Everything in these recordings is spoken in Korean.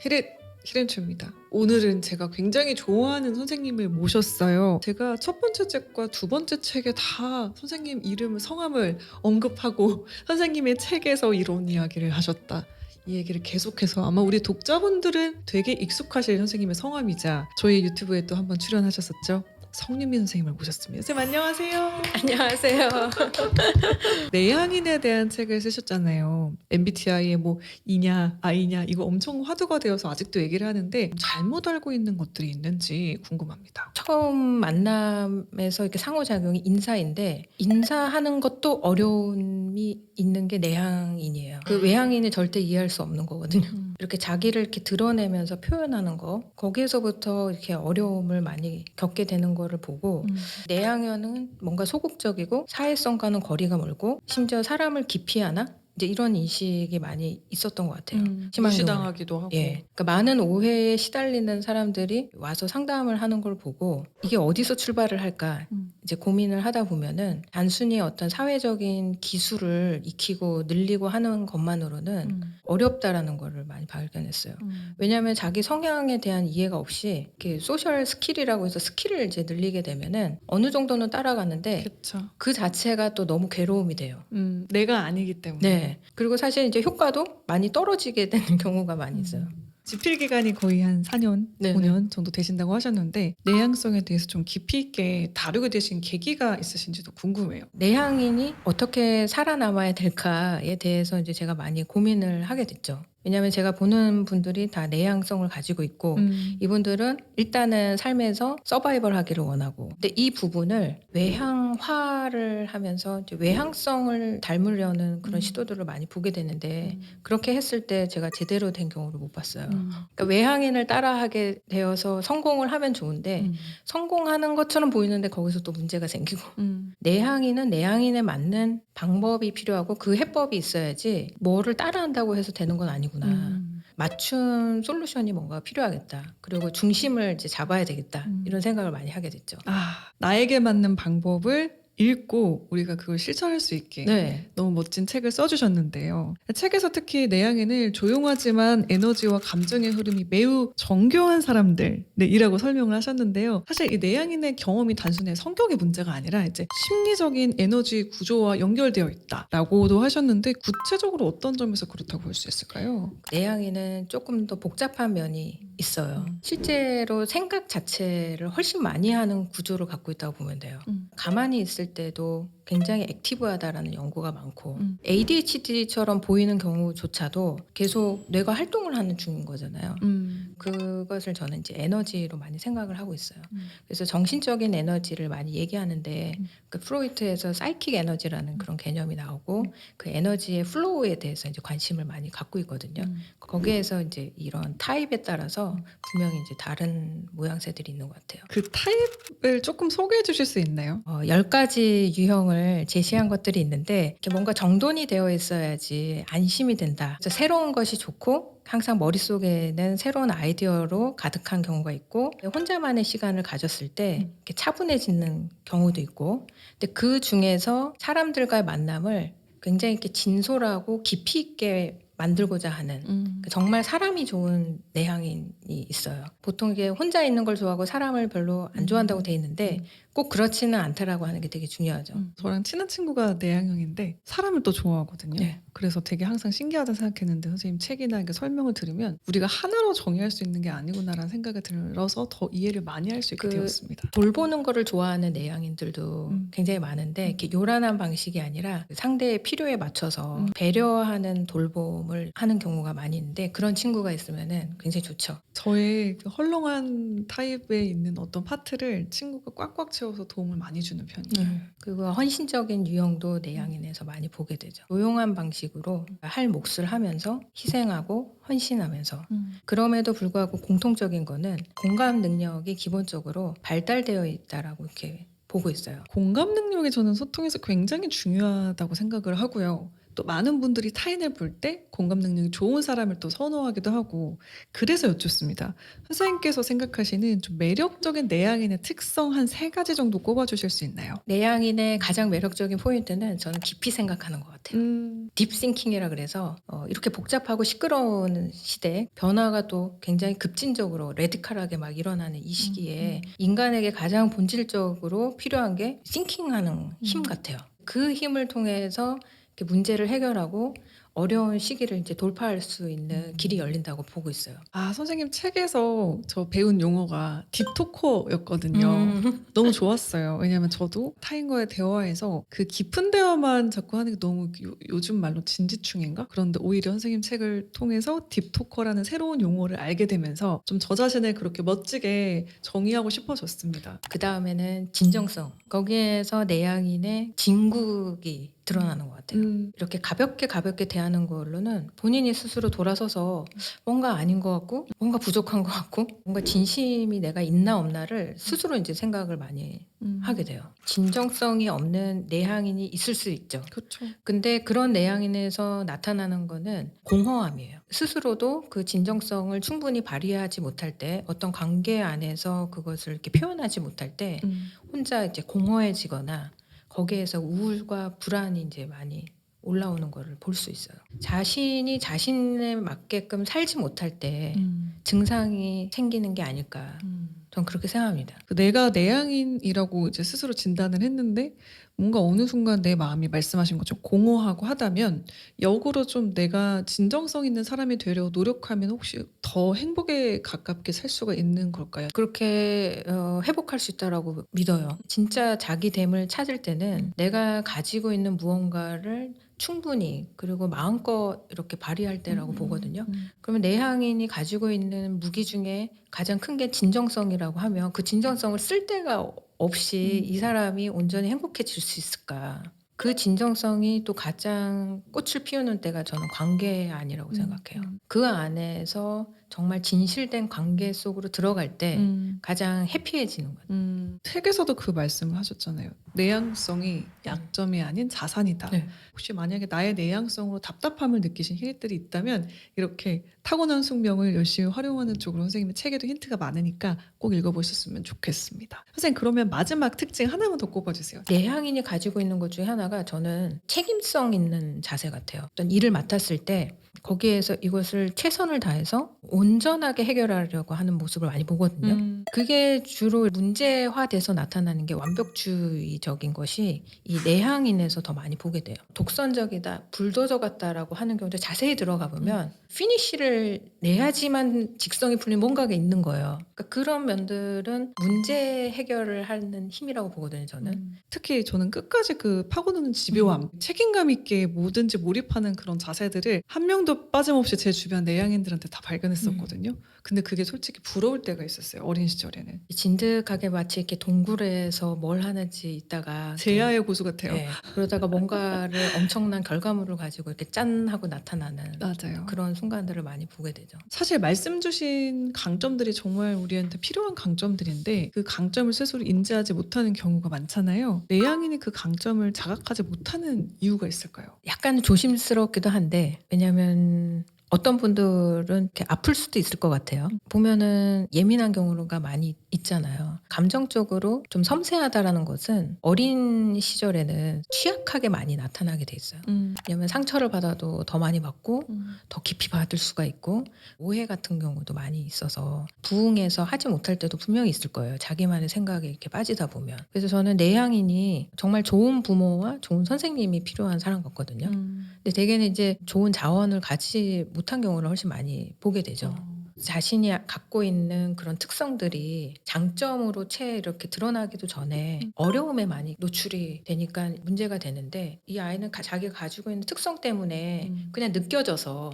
히렌 히렌초입니다. 오늘은 제가 굉장히 좋아하는 선생님을 모셨어요. 제가 첫 번째 책과 두 번째 책에 다 선생님 이름, 성함을 언급하고 선생님의 책에서 이런 이야기를 하셨다. 이 얘기를 계속해서 아마 우리 독자분들은 되게 익숙하실 선생님의 성함이자 저희 유튜브에 또 한번 출연하셨었죠. 성유미 선생님을 모셨습니다. 선생님 안녕하세요. 안녕하세요. 내향인에 대한 책을 쓰셨잖아요. MBTI의 뭐 이냐 아이냐 이거 엄청 화두가 되어서 아직도 얘기를 하는데 잘못 알고 있는 것들이 있는지 궁금합니다. 처음 만남에서 이렇게 상호작용이 인사인데 인사하는 것도 어려움이 있는 게 내향인이에요. 그 외향인이 절대 이해할 수 없는 거거든요. 이렇게 자기를 이렇게 드러내면서 표현하는 거 거기에서부터 이렇게 어려움을 많이 겪게 되는 거를 보고 내향형은 뭔가 소극적이고 사회성과는 거리가 멀고 심지어 사람을 기피하나 이제 이런 인식이 많이 있었던 것 같아요. 심한 무시당하기도 하고. 예, 그러니까 많은 오해에 시달리는 사람들이 와서 상담을 하는 걸 보고 이게 어디서 출발을 할까 음. 이제 고민을 하다 보면은 단순히 어떤 사회적인 기술을 익히고 늘리고 하는 것만으로는 음. 어렵다라는 거를 많이 발견했어요. 음. 왜냐하면 자기 성향에 대한 이해가 없이 이렇게 소셜 스킬이라고 해서 스킬을 이제 늘리게 되면은 어느 정도는 따라가는데 그렇죠. 그 자체가 또 너무 괴로움이 돼요. 음, 내가 아니기 때문에. 네. 그리고 사실 이제 효과도 많이 떨어지게 되는 경우가 많이 있어요. 집필 기간이 거의 한 4년, 네네. 5년 정도 되신다고 하셨는데 내향성에 대해서 좀 깊이 있게 다루게 되신 계기가 있으신지도 궁금해요. 내향인이 어떻게 살아남아야 될까에 대해서 이제 제가 많이 고민을 하게 됐죠. 왜냐하면 제가 보는 분들이 다 내향성을 가지고 있고 음. 이분들은 일단은 삶에서 서바이벌 하기를 원하고 근데 이 부분을 외향화를 하면서 이제 외향성을 닮으려는 그런 음. 시도들을 많이 보게 되는데 그렇게 했을 때 제가 제대로 된 경우를 못 봤어요. 음. 그러니까 외향인을 따라하게 되어서 성공을 하면 좋은데 음. 성공하는 것처럼 보이는데 거기서 또 문제가 생기고 음. 내향인은 내향인에 맞는 방법이 필요하고 그 해법이 있어야지 뭐를 따라한다고 해서 되는 건 아니구나. 음. 맞춤 솔루션이 뭔가 필요하겠다. 그리고 중심을 이제 잡아야 되겠다. 음. 이런 생각을 많이 하게 됐죠. 아, 나에게 맞는 방법을 읽고 우리가 그걸 실천할 수 있게 네. 너무 멋진 책을 써주셨는데요. 책에서 특히 내향인을 조용하지만 에너지와 감정의 흐름이 매우 정교한 사람들이라고 설명을 하셨는데요. 사실 이 내향인의 경험이 단순히 성격의 문제가 아니라 이제 심리적인 에너지 구조와 연결되어 있다라고도 하셨는데 구체적으로 어떤 점에서 그렇다고 볼 수 있을까요? 내향인은 조금 더 복잡한 면이 있어요. 음. 실제로 생각 자체를 훨씬 많이 하는 구조를 갖고 있다고 보면 돼요. 음. 가만히 있을 때도 굉장히 액티브하다라는 연구가 많고 음. ADHD처럼 보이는 경우조차도 계속 뇌가 활동을 하는 중인 거잖아요. 음. 그것을 저는 이제 에너지로 많이 생각을 하고 있어요. 음. 그래서 정신적인 에너지를 많이 얘기하는데 음. 그 프로이트에서 사이킥 에너지라는 그런 개념이 나오고 그 에너지의 플로우에 대해서 이제 관심을 많이 갖고 있거든요. 음. 거기에서 이제 이런 타입에 따라서 분명히 이제 다른 모양새들이 있는 것 같아요. 그 타입을 조금 소개해 주실 수 있나요? 어, 10가지 유형을 제시한 것들이 있는데 이렇게 뭔가 정돈이 되어 있어야지 안심이 된다. 새로운 것이 좋고 항상 머릿속에는 새로운 아이디어로 가득한 경우가 있고 혼자만의 시간을 가졌을 때 음. 이렇게 차분해지는 경우도 있고 근데 그 중에서 사람들과의 만남을 굉장히 이렇게 진솔하고 깊이 있게 만들고자 하는 음. 그 정말 사람이 좋은 내향인이 있어요. 보통 이게 혼자 있는 걸 좋아하고 사람을 별로 안 좋아한다고 돼 있는데 음. 꼭 그렇지는 않다라고 하는 게 되게 중요하죠. 음, 저랑 친한 친구가 내향형인데 사람을 또 좋아하거든요. 네. 그래서 되게 항상 신기하다 생각했는데 선생님 책이나 이렇게 설명을 들으면 우리가 하나로 정의할 수 있는 게 아니구나라는 생각이 들어서 더 이해를 많이 할 수 있게 그 되었습니다. 돌보는 거를 좋아하는 내향인들도 음. 굉장히 많은데 이렇게 요란한 방식이 아니라 상대의 필요에 맞춰서 음. 배려하는 돌봄을 하는 경우가 많이 있는데 그런 친구가 있으면은 굉장히 좋죠. 저의 그 헐렁한 타입에 있는 어떤 파트를 친구가 꽉꽉 채워서 도움을 많이 주는 편이에요. 그리고 헌신적인 유형도 내향인에서 많이 보게 되죠. 조용한 방식으로 할 몫을 하면서 희생하고 헌신하면서 음. 그럼에도 불구하고 공통적인 거는 공감 능력이 기본적으로 발달되어 있다라고 이렇게 보고 있어요. 공감 능력이 저는 소통에서 굉장히 중요하다고 생각을 하고요. 또또 많은 분들이 타인을 볼 때 공감 능력이 좋은 사람을 또 선호하기도 하고 그래서 여쭙습니다. 선생님께서 생각하시는 좀 매력적인 내향인의 특성 한 세 가지 정도 꼽아주실 수 있나요? 내향인의 가장 매력적인 포인트는 저는 깊이 생각하는 것 같아요. 음, 딥싱킹이라 그래서 어, 이렇게 복잡하고 시끄러운 시대 변화가 또 굉장히 급진적으로 레디칼하게 막 일어나는 이 시기에 음, 인간에게 가장 본질적으로 필요한 게 싱킹하는 힘 음. 같아요. 그 힘을 통해서 문제를 해결하고 어려운 시기를 이제 돌파할 수 있는 음. 길이 열린다고 보고 있어요. 아 선생님 책에서 저 배운 용어가 딥토커였거든요. 음. 너무 좋았어요. 왜냐하면 저도 타인과의 대화에서 그 깊은 대화만 자꾸 하는 게 너무 요, 요즘 말로 진지충인가? 그런데 오히려 선생님 책을 통해서 딥토커라는 새로운 용어를 알게 되면서 좀 저 자신을 그렇게 멋지게 정의하고 싶어졌습니다. 그 다음에는 진정성. 거기에서 내향인의 진국이 드러나는 것 같아요. 음, 이렇게 가볍게 가볍게 대하는 걸로는 본인이 스스로 돌아서서 뭔가 아닌 것 같고 뭔가 부족한 것 같고 뭔가 진심이 내가 있나 없나를 스스로 이제 생각을 많이 음. 하게 돼요. 진정성이 없는 내향인이 있을 수 있죠. 그렇죠. 근데 그런 내향인에서 나타나는 거는 공허함이에요. 스스로도 그 진정성을 충분히 발휘하지 못할 때 어떤 관계 안에서 그것을 이렇게 표현하지 못할 때 음, 혼자 이제 공허해지거나 거기에서 우울과 불안이 이제 많이 올라오는 거를 볼 수 있어요. 자신이 자신에 맞게끔 살지 못할 때 음, 증상이 생기는 게 아닐까. 음. 전 그렇게 생각합니다. 그 내가 내향인이라고 이제 스스로 진단을 했는데 뭔가 어느 순간 내 마음이 말씀하신 것처럼 공허하고 하다면 역으로 좀 내가 진정성 있는 사람이 되려 노력하면 혹시 더 행복에 가깝게 살 수가 있는 걸까요? 그렇게 어, 회복할 수 있다라고 믿어요. 진짜 자기 됨을 찾을 때는 음. 내가 가지고 있는 무언가를 충분히 그리고 마음껏 이렇게 발휘할 때라고 음, 보거든요. 음, 그러면 내향인이 가지고 있는 무기 중에 가장 큰 게 진정성이라고 하면 그 진정성을 쓸 데가 없이 음. 이 사람이 온전히 행복해질 수 있을까? 그 진정성이 또 가장 꽃을 피우는 때가 저는 관계 안이라고 음, 생각해요. 음. 그 안에서 정말 진실된 관계 속으로 들어갈 때 음, 가장 해피해지는 거예요. 음. 책에서도 그 말씀을 하셨잖아요. 내향성이 약점이 아닌 자산이다. 네. 혹시 만약에 나의 내향성으로 답답함을 느끼신 힐들이 있다면 이렇게 타고난 숙명을 열심히 활용하는 쪽으로 선생님의 책에도 힌트가 많으니까 꼭 읽어보셨으면 좋겠습니다. 선생님 그러면 마지막 특징 하나만 더 꼽아주세요. 내향인이 가지고 있는 것 중에 하나가 저는 책임성 있는 자세 같아요. 어떤 일을 맡았을 때 거기에서 이것을 최선을 다해서 온전하게 해결하려고 하는 모습을 많이 보거든요. 음, 그게 주로 문제화돼서 나타나는 게 완벽주의적인 것이 이 내향인에서 더 많이 보게 돼요. 독선적이다, 불도저 같다라고 하는 경우도 자세히 들어가 보면 피니쉬를 내야지만 직성이 풀린 뭔가가 있는 거예요. 그러니까 그런 면들은 문제 해결을 하는 힘이라고 보거든요, 저는. 음. 특히 저는 끝까지 그 파고드는 집요함, 책임감 있게 뭐든지 몰입하는 그런 자세들을 한명 도 빠짐없이 제 주변 내향인들한테 다 발견했었거든요. 근데 그게 솔직히 부러울 때가 있었어요. 어린 시절에는. 진득하게 마치 이렇게 동굴에서 뭘 하는지 있다가 제야의 고수 같아요. 네, 그러다가 뭔가를 엄청난 결과물을 가지고 이렇게 짠 하고 나타나는 맞아요. 그런 순간들을 많이 보게 되죠. 사실 말씀 주신 강점들이 정말 우리한테 필요한 강점들인데 그 강점을 스스로 인지하지 못하는 경우가 많잖아요. 내향인이 그 강점을 자각하지 못하는 이유가 있을까요? 약간 조심스럽기도 한데 왜냐하면 and 어떤 분들은 이렇게 아플 수도 있을 것 같아요. 보면은 예민한 경우가 많이 있잖아요. 감정적으로 좀 섬세하다라는 것은 어린 시절에는 취약하게 많이 나타나게 돼 있어요. 음. 왜냐하면 상처를 받아도 더 많이 받고 음. 더 깊이 받을 수가 있고 오해 같은 경우도 많이 있어서 부응해서 하지 못할 때도 분명히 있을 거예요. 자기만의 생각에 이렇게 빠지다 보면. 그래서 저는 내향인이 정말 좋은 부모와 좋은 선생님이 필요한 사람 같거든요. 음. 근데 대개는 이제 좋은 자원을 가지지 못한 경우를 훨씬 많이 보게 되죠. 어. 자신이 갖고 있는 그런 특성들이 장점으로 채 이렇게 드러나기도 전에 음. 어려움에 많이 노출이 되니까 문제가 되는데 이 아이는 가- 자기가 가지고 있는 특성 때문에 음. 그냥 느껴져서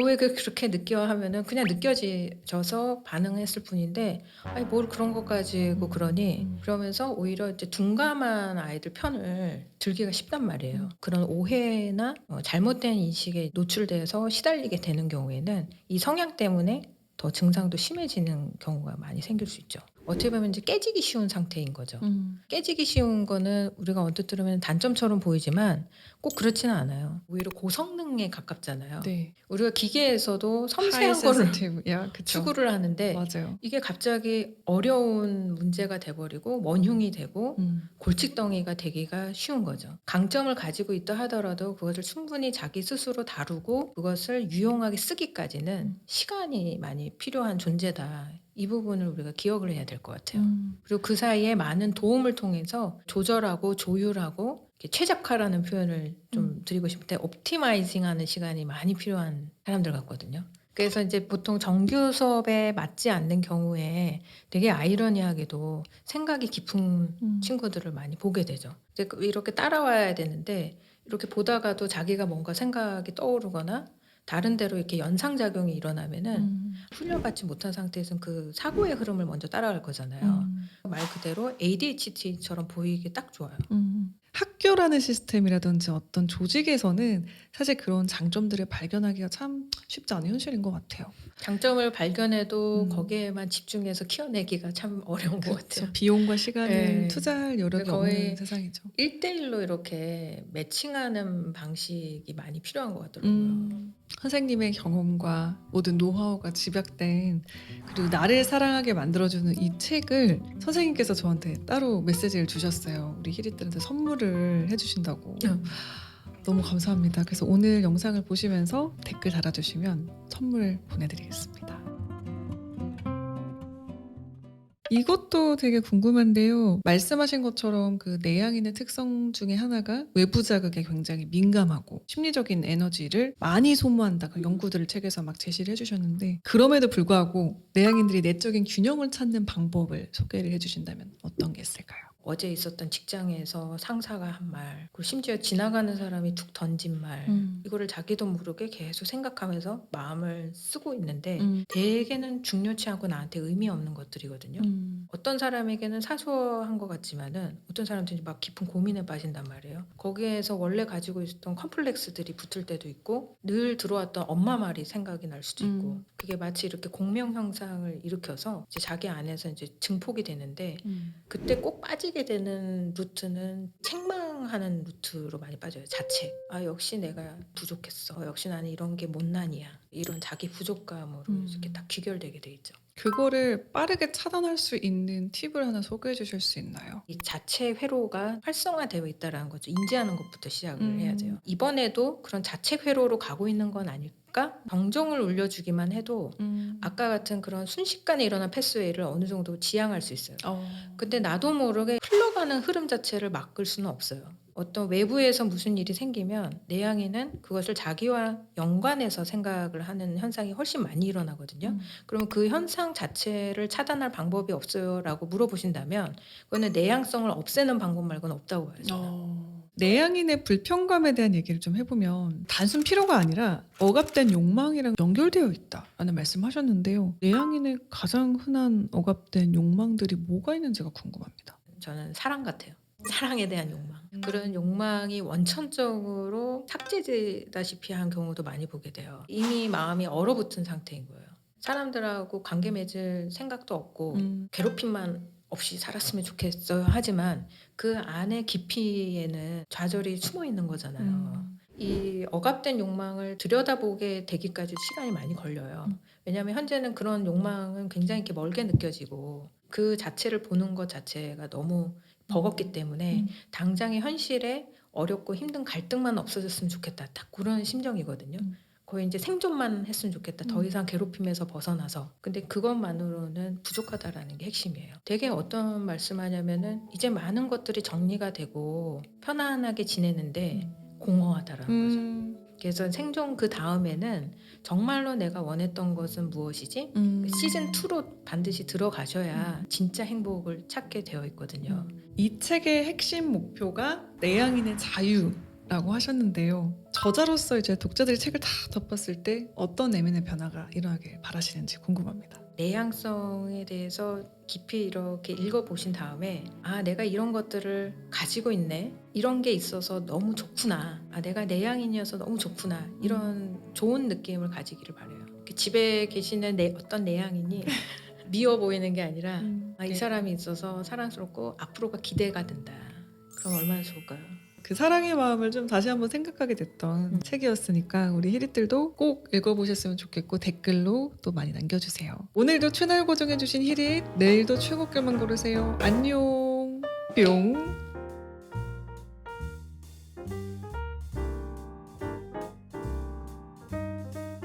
너 왜 그렇게 느껴 하면은 그냥 느껴져서 반응했을 뿐인데 아니 뭘 그런 것 가지고 그러니 음. 그러면서 오히려 이제 둔감한 아이들 편을 들기가 쉽단 말이에요. 음. 그런 오해나 어, 잘못된 인식에 노출돼서 시달리게 되는 경우에는 이 성향 때문에 더 증상도 심해지는 경우가 많이 생길 수 있죠. 어떻게 보면 이제 깨지기 쉬운 상태인 거죠. 음. 깨지기 쉬운 거는 우리가 언뜻 들으면 단점처럼 보이지만 꼭 그렇지는 않아요. 오히려 고성능에 가깝잖아요. 네. 우리가 기계에서도 섬세한 거를. 야. 추구를 하는데 맞아요. 이게 갑자기 어려운 문제가 돼버리고 원흉이 되고 음. 골칫덩이가 되기가 쉬운 거죠. 강점을 가지고 있다 하더라도 그것을 충분히 자기 스스로 다루고 그것을 유용하게 쓰기까지는 시간이 많이 필요한 존재다. 이 부분을 우리가 기억을 해야 될 것 같아요. 음. 그리고 그 사이에 많은 도움을 통해서 조절하고 조율하고 최적화라는 표현을 좀 음. 드리고 싶을 때 옵티마이징하는 시간이 많이 필요한 사람들 같거든요. 그래서 이제 보통 정규 수업에 맞지 않는 경우에 되게 아이러니하게도 생각이 깊은 음. 친구들을 많이 보게 되죠. 이제 그- 이렇게 따라와야 되는데 이렇게 보다가도 자기가 뭔가 생각이 떠오르거나 다른 데로 이렇게 연상작용이 일어나면은 음. 훈련받지 못한 상태에서는 그 사고의 흐름을 먼저 따라갈 거잖아요. 음. 말 그대로 ADHD처럼 보이기 딱 좋아요. 음. 학교라는 시스템이라든지 어떤 조직에서는 사실 그런 장점들을 발견하기가 참 쉽지 않은 현실인 것 같아요. 장점을 발견해도 음. 거기에만 집중해서 키워내기가 참 어려운 것 그렇죠. 같아요. 비용과 시간을 네. 투자할 여력이 거의 없는 세상이죠. 1대1로 이렇게 매칭하는 방식이 많이 필요한 것 같더라고요. 음, 선생님의 경험과 모든 노하우가 집약된 그리고 나를 사랑하게 만들어주는 이 책을 선생님께서 저한테 따로 메시지를 주셨어요. 우리 히리들한테 선물을 해주신다고. 음. 너무 감사합니다. 그래서 오늘 영상을 보시면서 댓글 달아주시면 선물 보내드리겠습니다. 이것도 되게 궁금한데요. 말씀하신 것처럼 그 내향인의 특성 중에 하나가 외부 자극에 굉장히 민감하고 심리적인 에너지를 많이 소모한다. 그 연구들을 책에서 막 제시를 해주셨는데 그럼에도 불구하고 내향인들이 내적인 균형을 찾는 방법을 소개를 해주신다면 어떤 게 있을까요? 어제 있었던 직장에서 상사가 한 말, 그리고 심지어 지나가는 사람이 툭 던진 말, 음. 이거를 자기도 모르게 계속 생각하면서 마음을 쓰고 있는데 음. 대개는 중요치 않고 나한테 의미 없는 것들이거든요. 음. 어떤 사람에게는 사소한 것 같지만은 어떤 사람들은 막 깊은 고민에 빠진단 말이에요. 거기에서 원래 가지고 있었던 컴플렉스들이 붙을 때도 있고 늘 들어왔던 엄마 말이 생각이 날 수도 있고 음. 그게 마치 이렇게 공명 현상을 일으켜서 이제 자기 안에서 이제 증폭이 되는데 음. 그때 꼭 빠지게 되는 루트는 책망하는 루트로 많이 빠져요. 자책. 아 역시 내가 부족했어. 역시 나는 이런 게 못난이야. 이런 자기 부족감으로 음. 이렇게 딱 귀결되게 돼 있죠. 그거를 빠르게 차단할 수 있는 팁을 하나 소개해 주실 수 있나요? 이 자체 회로가 활성화되어 있다라는 거죠. 인지하는 것부터 시작을 음. 해야 돼요. 이번에도 그런 자체 회로로 가고 있는 건 아닐까? 정정을 울려주기만 해도 음. 아까 같은 그런 순식간에 일어난 패스웨이를 어느 정도 지향할 수 있어요. 어. 근데 나도 모르게 흘러가는 흐름 자체를 막을 수는 없어요. 어떤 외부에서 무슨 일이 생기면 내향인은 그것을 자기와 연관해서 생각을 하는 현상이 훨씬 많이 일어나거든요. 음. 그러면 그 현상 자체를 차단할 방법이 없어요라고 물어보신다면 그거는 내향성을 없애는 방법 말고는 없다고. 저는. 어. 내향인의 불평감에 대한 얘기를 좀 해보면 단순 필요가 아니라 억압된 욕망이랑 연결되어 있다라는 말씀하셨는데요. 내향인의 가장 흔한 억압된 욕망들이 뭐가 있는지가 궁금합니다. 저는 사랑 같아요. 사랑에 대한 욕망. 음. 그런 욕망이 원천적으로 삭제되다시피 한 경우도 많이 보게 돼요. 이미 마음이 얼어붙은 상태인 거예요. 사람들하고 관계 맺을 생각도 없고 음. 괴롭힘만 없이 살았으면 좋겠어요. 하지만 그 안에 깊이에는 좌절이 숨어 있는 거잖아요. 음. 이 억압된 욕망을 들여다보게 되기까지 시간이 많이 걸려요. 음. 왜냐하면 현재는 그런 욕망은 굉장히 이렇게 멀게 느껴지고 그 자체를 보는 것 자체가 너무 버겁기 때문에 음. 당장의 현실에 어렵고 힘든 갈등만 없어졌으면 좋겠다. 딱 그런 심정이거든요. 음. 거의 이제 생존만 했으면 좋겠다. 더 음. 이상 괴롭힘에서 벗어나서. 근데 그것만으로는 부족하다라는 게 핵심이에요. 되게 어떤 말씀하냐면은 이제 많은 것들이 정리가 되고 편안하게 지내는데 공허하다라는 거죠. 음. 그래서 생존 그 다음에는 정말로 내가 원했던 것은 무엇이지? 음. 시즌 2로 반드시 들어가셔야 진짜 행복을 찾게 되어 있거든요. 이 책의 핵심 목표가 내향인의 자유라고 하셨는데요. 저자로서 이제 독자들이 책을 다 덮었을 때 어떤 내면의 변화가 일어나길 바라시는지 궁금합니다. 내향성에 대해서 깊이 이렇게 읽어보신 다음에 아 내가 이런 것들을 가지고 있네 이런 게 있어서 너무 좋구나 아 내가 내향인이어서 너무 좋구나 이런 좋은 느낌을 가지기를 바래요 집에 계시는 내, 어떤 내향인이 미워 보이는 게 아니라 음, 아, 이 네. 사람이 있어서 사랑스럽고 앞으로가 기대가 된다. 그럼 얼마나 좋을까요? 그 사랑의 마음을 좀 다시 한번 생각하게 됐던 음. 책이었으니까 우리 히릿들도 꼭 읽어보셨으면 좋겠고 댓글로 또 많이 남겨주세요. 오늘도 채널 고정해주신 히릿, 내일도 최고글만 고르세요. 안녕. 뿅.